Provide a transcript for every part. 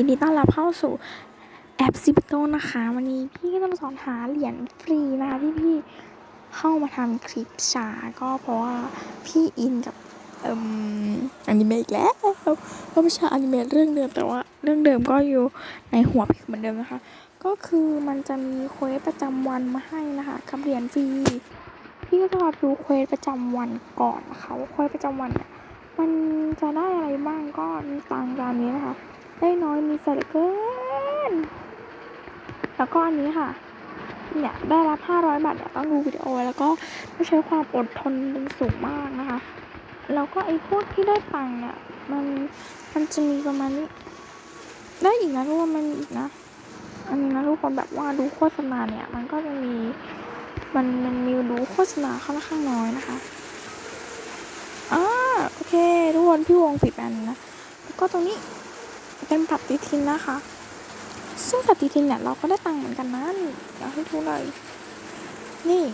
ยินดีต้อนรับเข้าสู่แอปซิปโตนะคะ วันนี้พี่ก็จะมาสอนหาเหรียญฟรีนะคะที่พี่เข้ามาทำคลิปช้าก็เพราะว่าพี่อินกับเอ่มอนิเมะอีกแล้วก็ไม่ใช่อนิเมะเรื่องเดิมแต่ว่าเรื่องเดิมก็อยู่ในหัวพี่เหมือนเดิมนะคะ ก็คือมันจะมีเควสประจำวันมาให้นะคะกับเหรียญฟรีพี่ก็จะมาดูเควสประจำวันก่อนนะคะว่าเควสประจำวันเนี่ยมันจะได้อะไรบ้างก็ตามตามนี้นะคะ ได้น้อยมีเสเหลือเกิน แล้วก็อันนี้ค่ะ เนี่ยได้รับ 500 บาทเนี่ยต้องดูวิดีโอแล้วก็ต้องใช้ความอดทนเป็นสูงมากนะคะ แล้วก็ไอ้พวกที่ได้ตังเนี่ย มันมันจะมีประมาณนี้ ได้อีกนะทุกคนมันอีกนะ อันนี้นะทุกคนแบบว่าดูโฆษณาเนี่ย มันก็จะมีมันมันมีดูโฆษณาค่อนข้างน้อยนะคะอ่าโอเค ทุกคนพี่วงผิดอันนะแล้วก็ตรงนี้ เป็นปฏิทินนะคะ ซึ่งปฏิทินเนี่ยเราก็ได้ตังค์เหมือนกันนะนี่อยากให้ดูหน่อยนี่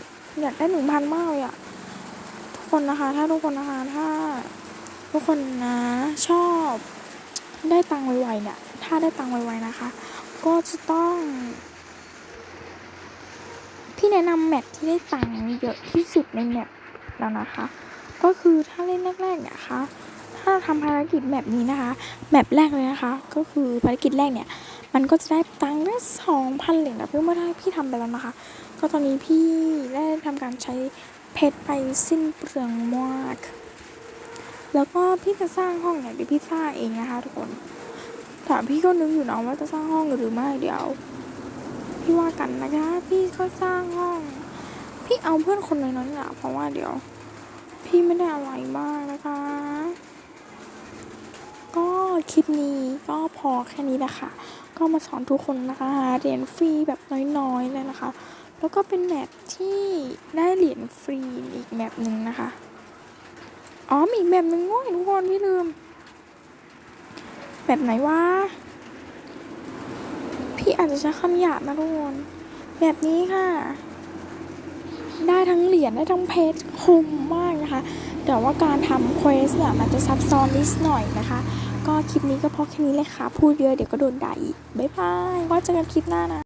อยากได้หนึ่งพันมากเลยอะทุกคนนะคะ ถ้าทุกคนนะคะถ้า ทุกคนนะชอบได้ตังค์ไวๆเนี่ย ถ้าได้ตังค์ไวๆนะคะ ก็จะต้อง พี่แนะนำแมปที่ได้ตังค์เยอะที่สุดในแมปแล้วนะคะ ก็คือถ้าเล่นแรกๆเนี่ยค่ะ ทำภารกิจแบบนี้นะคะแบบแรกเลยนะคะ ก็คือภารกิจแรกเนี่ย มันก็จะได้ตังค์ได้สองพันเหรียญนะเพื่อเมื่อได้พี่ทำไปแล้วนะคะ ก็ตอนนี้พี่ได้ทำการใช้เพชรไปสิ้นเปลืองมาก แล้วก็พี่จะสร้างห้องเนี่ยเดี๋ยวพี่สร้างเองนะคะทุกคนแต่พี่ก็นึกอยู่นะว่าจะสร้างห้องหรือไม่เดี๋ยว พี่ว่ากันนะคะ พี่ก็สร้างห้อง พี่เอาเพื่อนคนน้อยๆนี่แหละเพราะว่าเดี๋ยว พี่ไม่ได้อะไรมากนะคะ ก็คลิปนี้ก็พอแค่นี้นะคะ ก็มาสอนทุกคนนะคะเหรียญฟรีแบบน้อยๆเลยนะคะ แล้วก็เป็นแบบที่ได้เหรียญฟรีอีกแบบหนึ่งนะคะอ๋อมีอีกแบบหนึ่งด้วยทุกคนพี่ลืม แบบไหนวะพี่อาจจะใช้คำหยาบนะทุกคนแบบนี้ค่ะ ได้ทั้งเหรียญได้ทั้งเพชรคุ้มมากนะคะ แต่ว่าการทำเควสเนี่ยมันจะซับซ้อนนิดหน่อยนะคะ ก็คลิปนี้ก็พอแค่นี้เลยค่ะ พูดเยอะเดี๋ยวก็โดนด่าอีก บ๊ายบายไว่าเจอกันคลิปหน้านะ